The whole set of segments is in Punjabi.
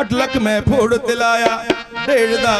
ਅੱਠ ਲੱਖ ਮੈਂ ਫੋੜ ਤੇ ਲਾਇਆ ਢੇੜ ਦਾ।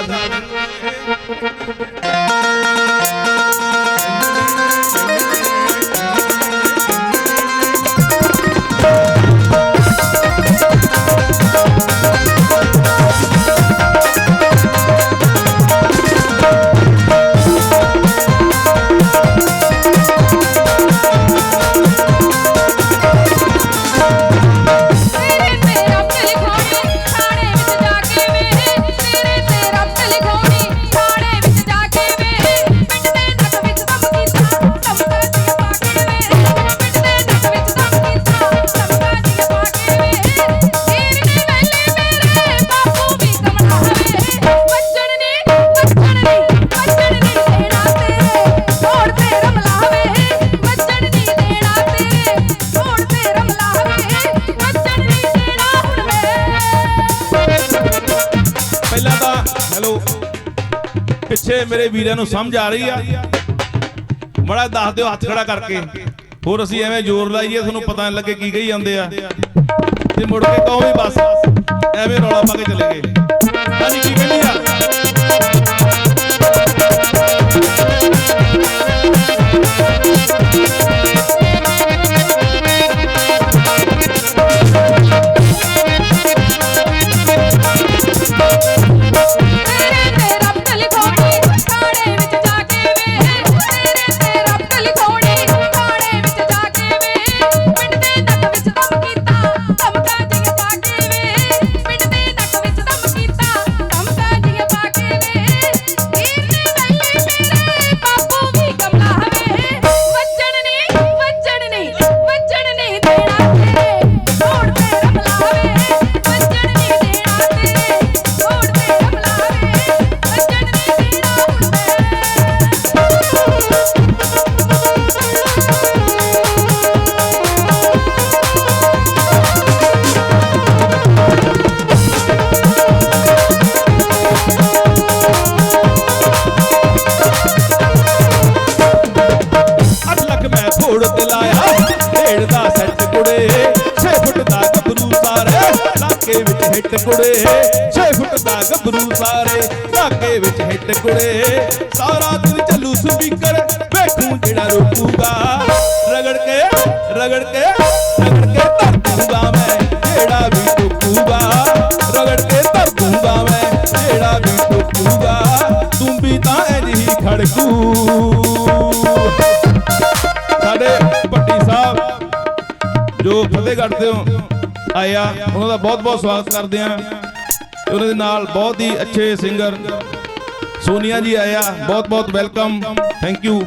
ਪਿੱਛੇ ਮੇਰੇ ਵੀਰਾਂ ਨੂੰ ਸਮਝ ਆ ਰਹੀ ਆ। ਮੜਾ ਦੱਸ ਦਿਓ ਹੱਥ ਖੜਾ ਕਰਕੇ। ਹੋਰ ਅਸੀਂ ਐਵੇਂ ਜ਼ੋਰ ਲਾਈਏ, ਤੁਹਾਨੂੰ ਪਤਾ ਨਹੀਂ ਲੱਗੇ ਕੀ ਕਹੀ ਜਾਂਦੇ ਆ। ਤੇ ਮੁੜ ਕੇ ਕਹੋ ਵੀ ਬਸ, ਐਵੇਂ ਰੌਲਾ ਪਾ ਕੇ ਚਲੇ ਗਏ। ਹਾਂਜੀ, ਕੀ ਕਹਿੰਦੀ ਆ? ਹਿੱਟ ਕੁੜੇ 6 ਫੁੱਟ ਦਾ ਗੱਭਰੂ ਸਾਰੇ ਲਾਕੇ ਵਿੱਚ ਹਿੱਟ ਕੁੜੇ ਸਾਰਾ ਦਿਨ ਚੱਲੂ ਸਪੀਕਰ ਬੈਠੂ ਜਿਹੜਾ ਰੋਕੂਗਾ। ਰਗੜ ਕੇ ਰਗੜ ਕੇ ਰਗੜ ਕੇ ਧਰ ਦੂੰਗਾ ਮੈਂ, ਜਿਹੜਾ ਵੀ ਟੋਕੂਗਾ ਰਗੜ ਕੇ ਧਰ ਦੂੰਗਾ ਮੈਂ, ਜਿਹੜਾ ਵੀ ਟੋਕੂਗਾ ਤੂੰ ਵੀ ਤਾਂ ਇੰਜ ਹੀ ਖੜਕੂ। ਸਾਡੇ ਪੱਟੀ ਸਾਹਿਬ, ਜੋ ਫਤਿਹਗੜ੍ਹ ਹੋ ਆਏ ਆ। ਉਹਨਾਂ ਦਾ ਬਹੁਤ ਬਹੁਤ ਸਵਾਗਤ ਕਰਦੇ ਆ। ਉਹਨਾਂ ਦੇ ਨਾਲ ਬਹੁਤ ਹੀ ਅੱਛੇ ਸਿੰਗਰ ਸੋਨੀਆ ਜੀ ਆਇਆ ਬਹੁਤ ਬਹੁਤ ਵੈਲਕਮ ਥੈਂਕ ਯੂ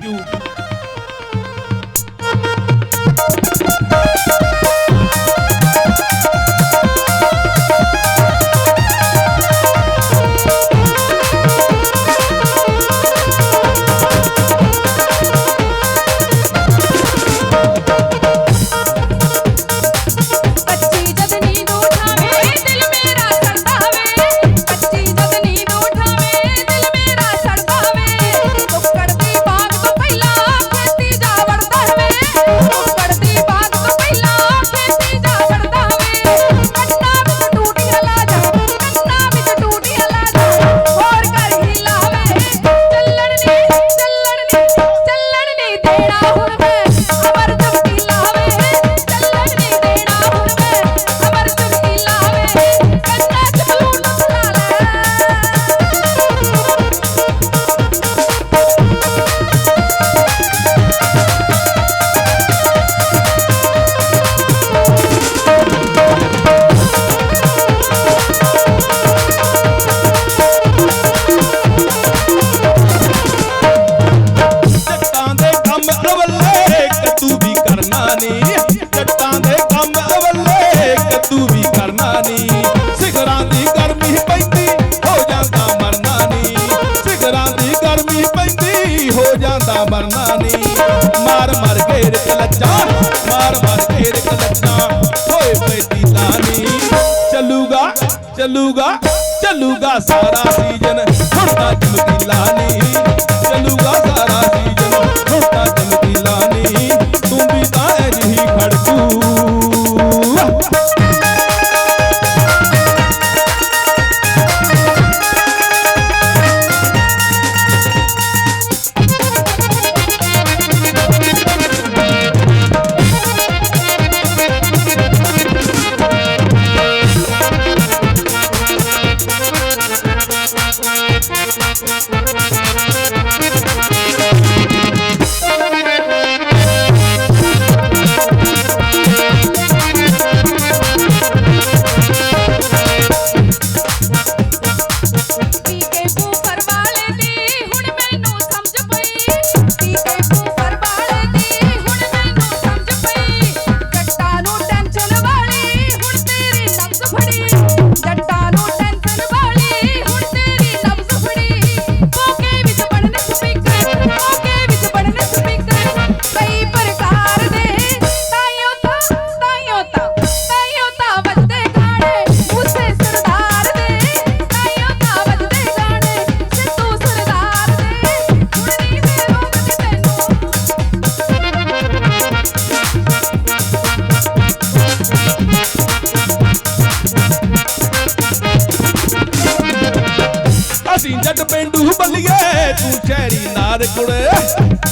ਘੇਰ ਮਾਰ ਮਾਰ ਘੇਰ ਕੇ ਹੋਏ ਪੈਦੀ ਲਾਨੀ ਚੱਲੂਗਾ ਚੱਲੂਗਾ ਚੱਲੂਗਾ ਸਾਰਾ ਸੀਜ਼ਨ। ਹੁਣ ਤਾਂ ਚਮਕੀ ਲਾਨੀ ਚੱਲੂਗਾ ਸਾਰਾ ਸੀਜ਼ਨ। ਤੂੰ ਸ਼ਹਿਰੀ ਨਾਰ ਕੁੜੇ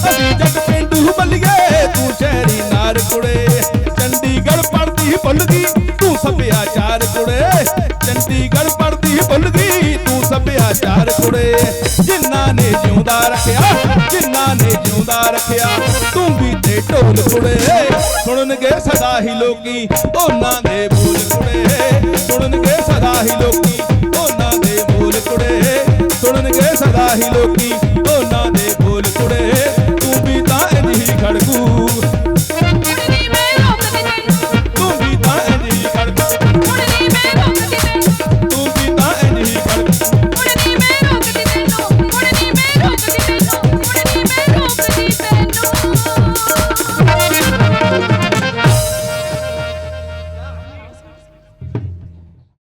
ਅਸੀਂ ਜੱਟ ਪਿੰਡੂ ਬੱਲੀਏ, ਤੂੰ ਸ਼ਹਿਰੀ ਨਾਰ ਕੁੜੇ ਚੰਡੀਗੜ੍ਹ ਪੜਦੀ ਭੁੱਲ ਗਈ ਤੂੰ ਸੱਭਿਆਚਾਰ ਕੁੜੇ। ਚੰਡੀਗੜ੍ਹ ਪੜਦੀ ਭੁੱਲ ਗਈ ਤੂੰ ਸੱਭਿਆਚਾਰ ਕੁੜੇ। ਜਿਨ੍ਹਾਂ ਨੇ ਜਿਉਂਦਾ ਰੱਖਿਆ, ਜਿਨ੍ਹਾਂ ਨੇ ਜਿਉਂਦਾ ਰੱਖਿਆ, ਤੂੰ ਵੀ ਤੇ ਢੋਲ ਕੁੜੇ। ਸੁਣਨਗੇ ਸਦਾ ਹੀ ਲੋਕੀ, ਉਹਨਾਂ ਦੇ ਬੋਲ ਕੁੜੇ। ਸੁਣਨਗੇ ਸਦਾ ਹੀ ਲੋਕੀ ਉਹਨਾਂ ਸਦਾ ਹੀ ਲੋਕੀ।